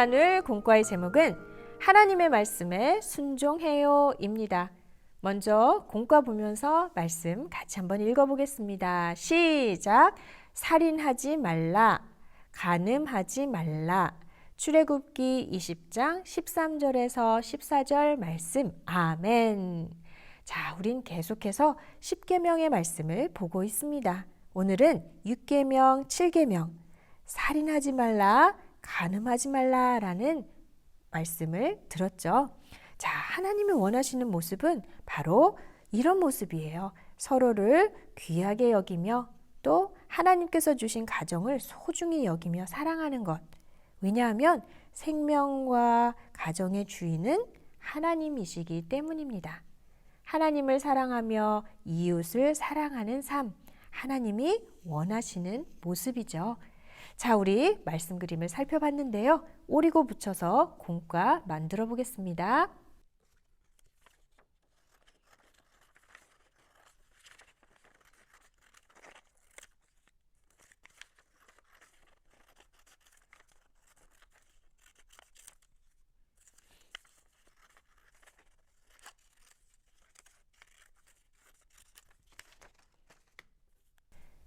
나눌 공과의 제목은 하나님의 말씀에 순종해요입니다. 먼저 공과 보면서 말씀 같이 한번 읽어보겠습니다. 시작. 살인하지 말라. 간음하지 말라. 출애굽기 20장 13절에서 14절 말씀. 아멘. 자, 우린 계속해서 10계명의 말씀을 보고 있습니다. 오늘은 6계명, 7계명. 살인하지 말라, 간음하지 말라라는 말씀을 들었죠. 자, 하나님이 원하시는 모습은 바로 이런 모습이에요. 서로를 귀하게 여기며 또 하나님께서 주신 가정을 소중히 여기며 사랑하는 것. 왜냐하면 생명과 가정의 주인은 하나님이시기 때문입니다. 하나님을 사랑하며 이웃을 사랑하는 삶. 하나님이 원하시는 모습이죠. 자, 우리 말씀 그림을 살펴봤는데요. 오리고 붙여서 공과 만들어 보겠습니다.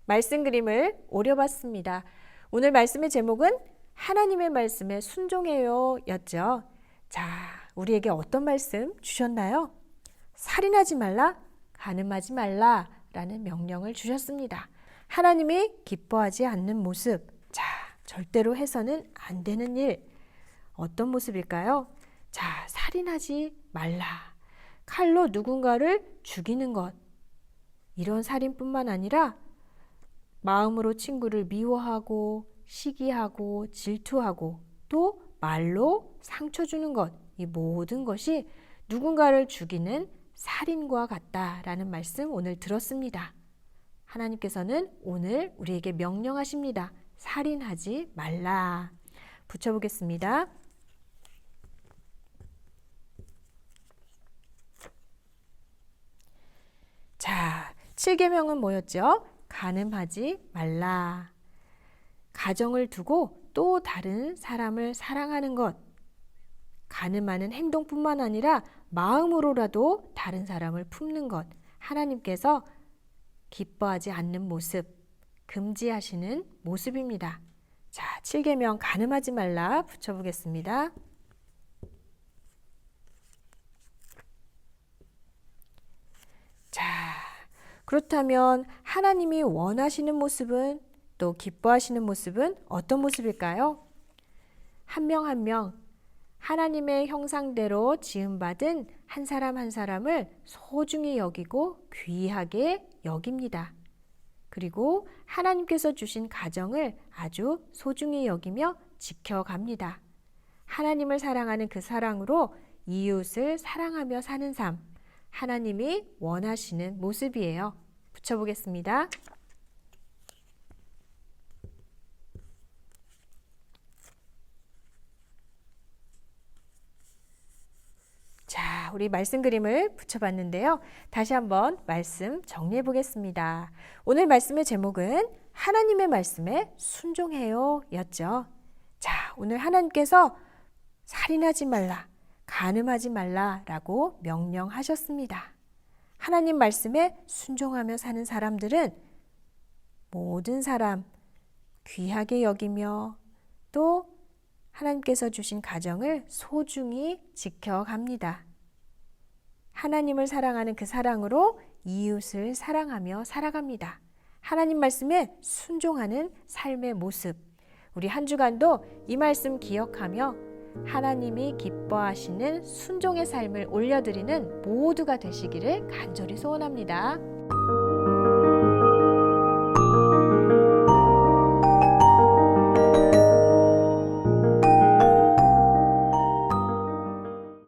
말씀 그림을 오려봤습니다. 오늘 말씀의 제목은 하나님의 말씀에 순종해요 였죠. 자, 우리에게 어떤 말씀 주셨나요? 살인하지 말라, 간음하지 말라 라는 명령을 주셨습니다. 하나님이 기뻐하지 않는 모습. 자, 절대로 해서는 안 되는 일. 어떤 모습일까요? 자, 살인하지 말라. 칼로 누군가를 죽이는 것. 이런 살인뿐만 아니라 마음으로 친구를 미워하고 시기하고 질투하고 또 말로 상처 주는 것. 이 모든 것이 누군가를 죽이는 살인과 같다라는 말씀 오늘 들었습니다. 하나님께서는 오늘 우리에게 명령하십니다. 살인하지 말라. 붙여보겠습니다. 자, 7계명은 뭐였죠? 간음하지 말라. 가정을 두고 또 다른 사람을 사랑하는 것. 가늠하는 행동뿐만 아니라 마음으로라도 다른 사람을 품는 것. 하나님께서 기뻐하지 않는 모습, 금지하시는 모습입니다. 자, 7계명 가늠하지 말라 붙여보겠습니다. 자, 그렇다면 하나님이 원하시는 모습은 또 기뻐하시는 모습은 어떤 모습일까요? 한 명 한 명 하나님의 형상대로 지음받은 한 사람 한 사람을 소중히 여기고 귀하게 여깁니다. 그리고 하나님께서 주신 가정을 아주 소중히 여기며 지켜갑니다. 하나님을 사랑하는 그 사랑으로 이웃을 사랑하며 사는 삶, 하나님이 원하시는 모습이에요. 붙여보겠습니다. 자, 우리 말씀 그림을 붙여봤는데요. 다시 한번 말씀 정리해 보겠습니다. 오늘 말씀의 제목은 하나님의 말씀에 순종해요 였죠. 자, 오늘 하나님께서 살인하지 말라, 간음하지 말라 라고 명령하셨습니다. 하나님 말씀에 순종하며 사는 사람들은 모든 사람 귀하게 여기며 또 하나님께서 주신 가정을 소중히 지켜갑니다. 하나님을 사랑하는 그 사랑으로 이웃을 사랑하며 살아갑니다. 하나님 말씀에 순종하는 삶의 모습. 우리 한 주간도 이 말씀 기억하며 하나님이 기뻐하시는 순종의 삶을 올려드리는 모두가 되시기를 간절히 소원합니다.